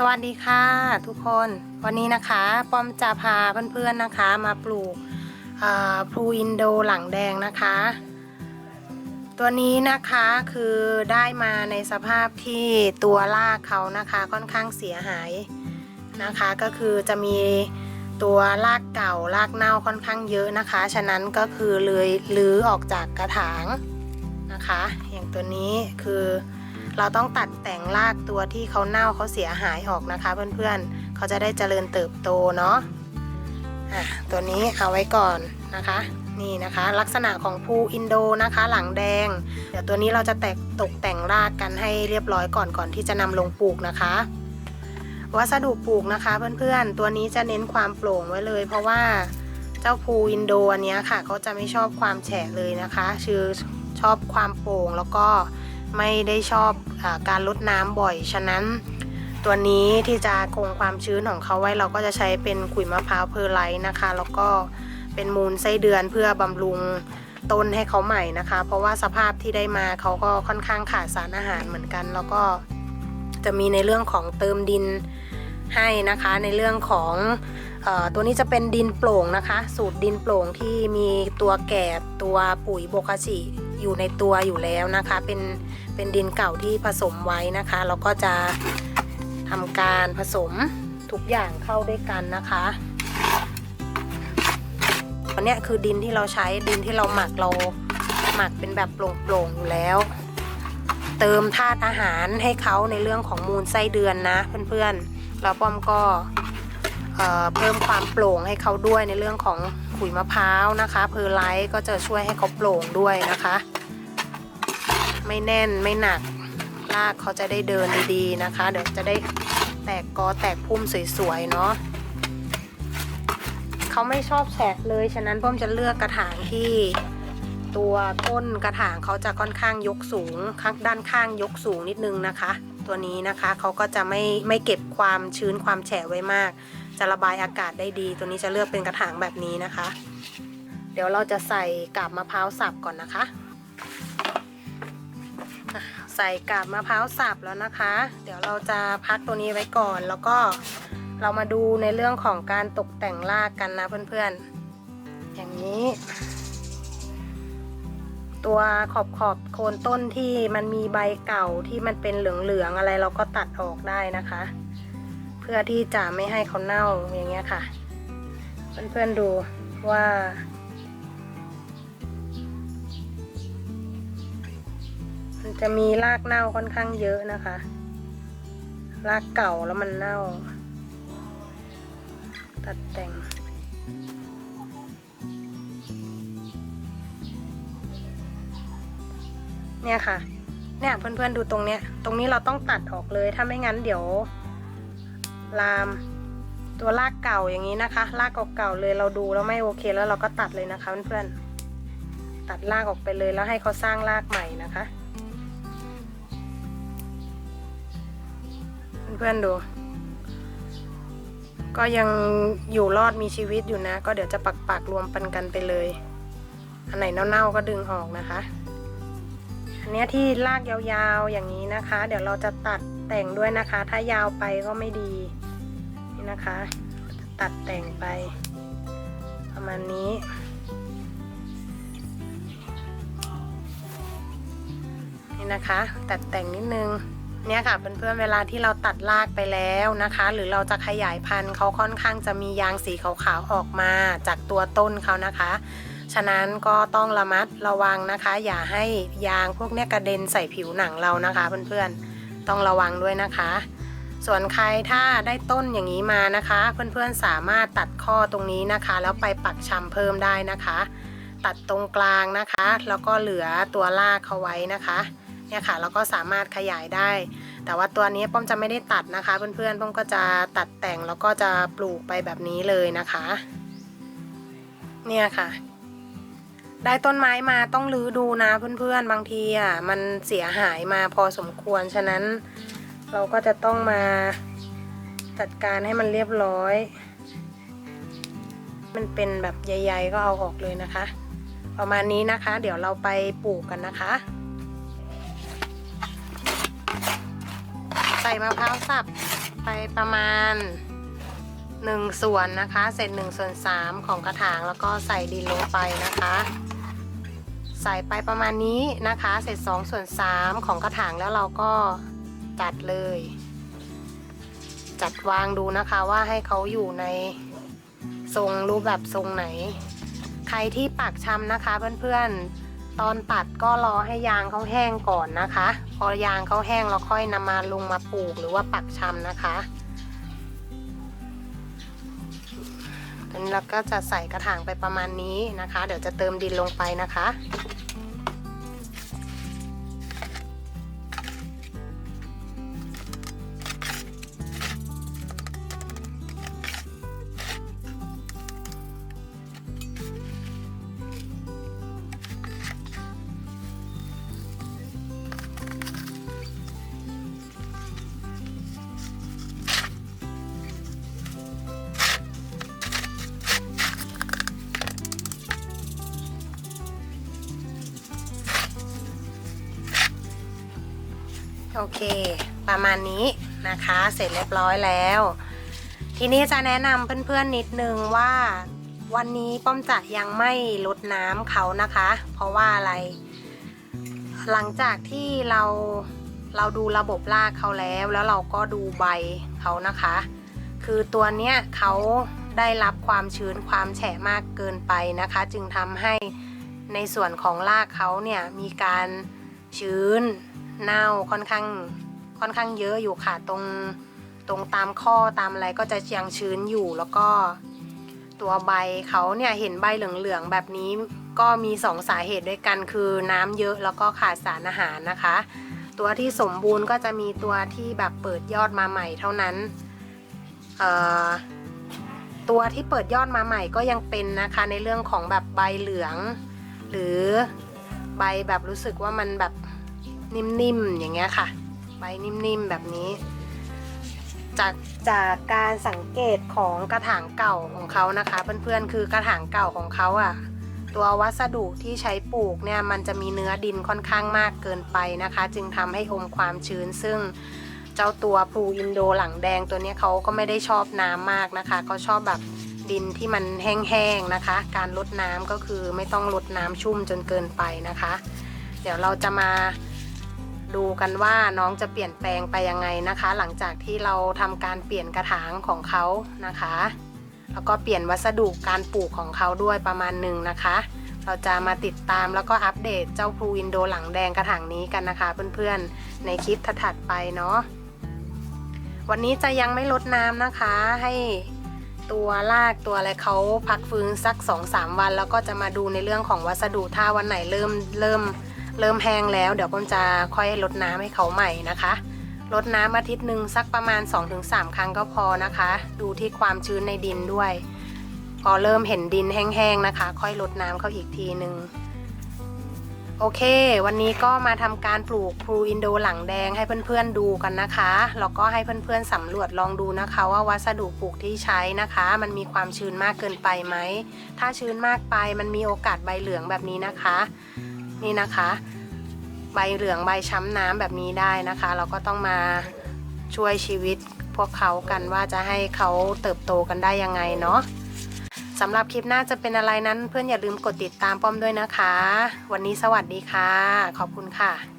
สวัสดีค่ะทุกคนวันนี้นะคะปอมจะพาเพื่อนๆนะคะ มาปลูกพลูอินโดหลังแดงนะคะ ตัวนี้นะคะคือได้มาในสภาพที่ตัวรากเขานะคะค่อนข้างเสียหายนะคะ ก็คือจะมีตัวรากเก่ารากเน่าค่อนข้างเยอะนะคะ ฉะนั้นก็คือเลยลื้อออกจากกระถางนะคะ อย่างตัวนี้คือ เราต้องตัดแต่งรากตัวที่เขาเน่าเขาเสียหายออกนะคะ เพื่อนๆ เขาจะได้เจริญเติบโตเนาะะตัวนี้เอาไว้ก่อนนะคะ นี่นะคะ ลักษณะของภูอินโดนะคะ หลังแดง เดี๋ยวตัวนี้เราจะแตกตกแต่งรากกันให้เรียบร้อยก่อนก่อนที่จะนำลงปลูกนะคะ วัสดุปลูกนะคะ เพื่อนๆ ตัวนี้จะเน้นความโปร่งไว้เลย เพราะว่าเจ้าภูอินโดอันนี้ค่ะเขาจะไม่ชอบความแฉะเลยนะคะคือชอบความโปร่งแล้วก็ ไม่ได้ชอบอการลดน้ำบ่อย ฉะนั้นตัวนี้ที่จะคงความชื้นของเขาไว้เราก็จะใช้เป็นขุยมะพร้าวเพอร์ไลท์นะคะ แล้วก็เป็นมูลไส้เดือนเพื่อบำรุงต้นให้เขาใหม่นะคะ เพราะว่าสภาพที่ได้มาเขาก็ค่อนข้างขาดสารอาหารเหมือนกัน แล้วก็จะมีในเรื่องของเติมดินให้นะคะในเรื่องของออตัวนี้จะเป็นดินโปร่งนะคะ สูตรดินโปร่งที่มีตัวแกบตัวปุ๋ยโบคาชิ อยู่ในตัวอยู่แล้วนะคะ เป็นเป็นดินเก่าที่ผสมไว้นะคะแล้วก็จะทำการผสมทุกอย่างเข้าด้วยกันนะคะอันนี้คือดินที่เราใช้ดินที่เราหมักเราหมักเป็นแบบโปร่งๆอยู่แล้ว เติมธาตุอาหารให้เขาในเรื่องของมูลไส้เดือนนะเพื่อนๆแล้วป้อมก็เอ่อเพิ่มความโปร่งให้เขาด้วยในเรื่องของ ขุยมะพร้าวนะคะ เพอร์ไลท์ก็จะช่วยให้เขาโปร่งด้วยนะคะ ไม่แน่นไม่หนักรากเขาจะได้เดินดีๆนะคะ เดี๋ยวจะได้แตกกอแตกพุ่มสวยๆเนาะเขาไม่ชอบแฉกเลยฉะนั้นป้อมจะเลือกกระถางที่ตัวต้นกระถางเขาจะค่อนข้างยกสูงข้างด้านข้างยกสูงนิดนึงนะคะ ตัวนี้นะคะเขาก็จะไม่ไม่เก็บความชื้นความแฉะไว้มาก จะระบายอากาศได้ดี ตัวนี้จะเลือกเป็นกระถางแบบนี้นะคะ เดี๋ยวเราจะใส่กาบมะพร้าวสับก่อนนะคะ ใส่กาบมะพร้าวสับแล้วนะคะ เดี๋ยวเราจะพักตัวนี้ไว้ก่อนแล้วก็เรามาดูในเรื่องของการตกแต่งรากกันนะเพื่อนๆ อย่างนี้ ตัวขอบขอบโคนต้นที่มันมีใบเก่าที่มันเป็นเหลืองๆอะไรเราก็ตัดออกได้นะคะ เพื่อที่จะไม่ให้เขาเน่าอย่างเงี้ยค่ะ เพื่อนๆดูว่ามันจะมีรากเน่าค่อนข้างเยอะนะคะ รากเก่าแล้วมันเน่า ตัดแต่ง เนี่ยค่ะ เนี่ยเพื่อนๆดูตรงเนี้ย ตรงนี้เราต้องตัดออกเลย ถ้าไม่งั้นเดี๋ยว ลามตัวรากเก่าอย่างนี้นะคะรากเก่าๆเลยเราดูแล้วไม่โอเคแล้วเราก็ตัดเลยนะคะเพื่อนๆ ตัดรากออกไปเลยแล้วให้เขาสร้างรากใหม่นะคะ เพื่อนๆดู ก็ยังอยู่รอดมีชีวิตอยู่นะ ก็เดี๋ยวจะปักปักๆรวมปันกันไปเลย อันไหนเน่าๆก็ดึงออกนะคะ เนี้ยที่ลากยาวๆอย่างนี้นะคะ เดี๋ยวเราจะตัดแต่งด้วยนะคะ ถ้ายาวไปก็ไม่ดีนี่นะคะ ตัดแต่งไป ประมาณนี้นี่นะคะ ตัดแต่งนิดนึงเนี่ยค่ะเพื่อนๆเวลาที่เราตัดรากไปแล้วนะคะ หรือเราจะขยายพันธุ์เขาค่อนข้างจะมียางสีขาวๆออกมาจากตัวต้นเขานะคะ ฉะนั้นก็ต้องระมัดระวังนะคะ อย่าให้ยางพวกนี้กระเด็นใส่ผิวหนังเรานะคะ เพื่อนๆต้องระวังด้วยนะคะ ส่วนใครถ้าได้ต้นอย่างนี้มานะคะ เพื่อนๆสามารถตัดข้อตรงนี้นะคะ แล้วไปปักชำเพิ่มได้นะคะ ตัดตรงกลางนะคะ แล้วก็เหลือตัวรากเขาไว้นะคะเนี่ยค่ะแล้วก็สามารถขยายได้ แต่ว่าตัวนี้ป้อมจะไม่ได้ตัดนะคะ เพื่อนๆป้อมก็จะตัดแต่งแล้วก็จะปลูกไปแบบนี้เลยนะคะ เนี่ยค่ะ ได้ต้นไม้มาต้องรื้อดูนะเพื่อนๆ บางทีอะมันเสียหายมาพอสมควร ฉะนั้นเราก็จะต้องมาจัดการให้มันเรียบร้อย มันเป็นแบบใหญ่ๆก็เอาออกเลยนะคะ ประมาณนี้นะคะ เดี๋ยวเราไปปลูกกันนะคะ ใส่มะพร้าวสับไปประมาณ หนึ่งส่วนนะคะ เศษหนึ่งส่วนสามของกระถางแล้วก็ใส่ดินลงไปนะคะ ใส่ไปประมาณนี้นะคะ เศษสองส่วนสามของกระถางแล้วเราก็จัดเลย จัดวางดูนะคะว่าให้เขาอยู่ในทรงรูปแบบทรงไหน ใครที่ปักชำนะคะเพื่อนๆ ตอนตัดก็รอให้ยางเขาแห้งก่อนนะคะ พอยางเขาแห้งเราค่อยนำมาลงมาปลูกหรือว่าปักชำนะคะ แล้วก็จะใส่กระถางไปประมาณนี้นะคะ เดี๋ยวจะเติมดินลงไปนะคะ โอเค ประมาณนี้นะคะ เสร็จเรียบร้อยแล้ว ทีนี้จะแนะนำเพื่อนๆนิดนึงว่า วันนี้ป้อมจะยังไม่ลดน้ำเขานะคะ เพราะว่าอะไร หลังจากที่เราเราดูระบบรากเขาแล้ว แล้วเราก็ดูใบเขานะคะ คือตัวเนี้ยเขาได้รับความชื้นความแฉะมากเกินไปนะคะ จึงทำให้ในส่วนของรากเขาเนี่ยมีการชื้น เน่าค่อนข้างค่อนข้างเยอะอยู่ค่ะ ตรงตรงตามข้อตามอะไรก็จะยังชื้นอยู่แล้วก็ตัวใบเขาเนี่ยเห็นใบเหลืองๆแบบนี้ก็มีสองสาเหตุด้วยกันคือน้ำเยอะแล้วก็ขาดสารอาหารนะคะ ตัวที่สมบูรณ์ก็จะมีตัวที่แบบเปิดยอดมาใหม่เท่านั้นเอ่อตัวที่เปิดยอดมาใหม่ก็ยังเป็นนะคะในเรื่องของแบบใบเหลือง หรือใบแบบรู้สึกว่ามันแบบ นิ่มๆอย่างเงี้ยค่ะ ใบนิ่มๆแบบนี้ จากจากการสังเกตของกระถางเก่าของเขานะคะ เพื่อนๆคือกระถางเก่าของเขาอะ่ะ ตัววัสดุที่ใช้ปลูกเนี่ยมันจะมีเนื้อดินค่อนข้างมากเกินไปนะคะ จึงทำให้อมความชื้นซึ่งเจ้าตัวพลูอินโดหลังแดงตัวนี้เขาก็ไม่ได้ชอบน้ำมากนะคะเขาชอบแบบดินที่มันแห้งๆนะคะ การลดน้ำก็คือไม่ต้องลดน้ำชุ่มจนเกินไปนะคะ เดี๋ยวเราจะมา ดูกันว่าน้องจะเปลี่ยนแปลงไปยังไงนะคะ หลังจากที่เราทำการเปลี่ยนกระถางของเขานะคะ แล้วก็เปลี่ยนวัสดุการปลูกของเขาด้วยประมาณหนึ่งนะคะ เราจะมาติดตามแล้วก็อัปเดตเจ้าพลูวินโดหลังแดงกระถางนี้กันนะคะ เพื่อนๆในคลิปถัดๆไปเนาะวันนี้จะยังไม่ลดน้ำนะคะ ให้ตัวรากตัวอะไรเขาพักฟื้นสัก 2-3 วัน แล้วก็จะมาดูในเรื่องของวัสดุถ้าวันไหนเริ่มเริ่ม เริ่มแห้งแล้วเดี๋ยวผมจะค่อยลดน้ำให้เขาใหม่นะคะลดน้ำอาทิตย์หนึ่งสักประมาณ 2-3 ครั้งก็พอนะคะ ดูที่ความชื้นในดินด้วย พอเริ่มเห็นดินแห้งๆนะคะ ค่อยลดน้ำเขาอีกทีหนึ่งโอเค วันนี้ก็มาทำการปลูกพลูอินโดหลังแดงให้เพื่อนๆดูกันนะคะแล้วก็ให้เพื่อนๆสำรวจลองดูนะคะ ว่าวัสดุปลูกที่ใช้นะคะ มันมีความชื้นมากเกินไปไหมถ้าชื้นมากไปมันมีโอกาสใบเหลืองแบบนี้นะคะ นี่นะคะ ใบเหลืองใบช้ำน้ำแบบนี้ได้นะคะ เราก็ต้องมาช่วยชีวิตพวกเขากันว่าจะให้เขาเติบโตกันได้ยังไงเนาะสำหรับคลิปหน้าจะเป็นอะไรนั้นเพื่อนอย่าลืมกดติดตามป้อมด้วยนะคะ วันนี้สวัสดีค่ะ ขอบคุณค่ะ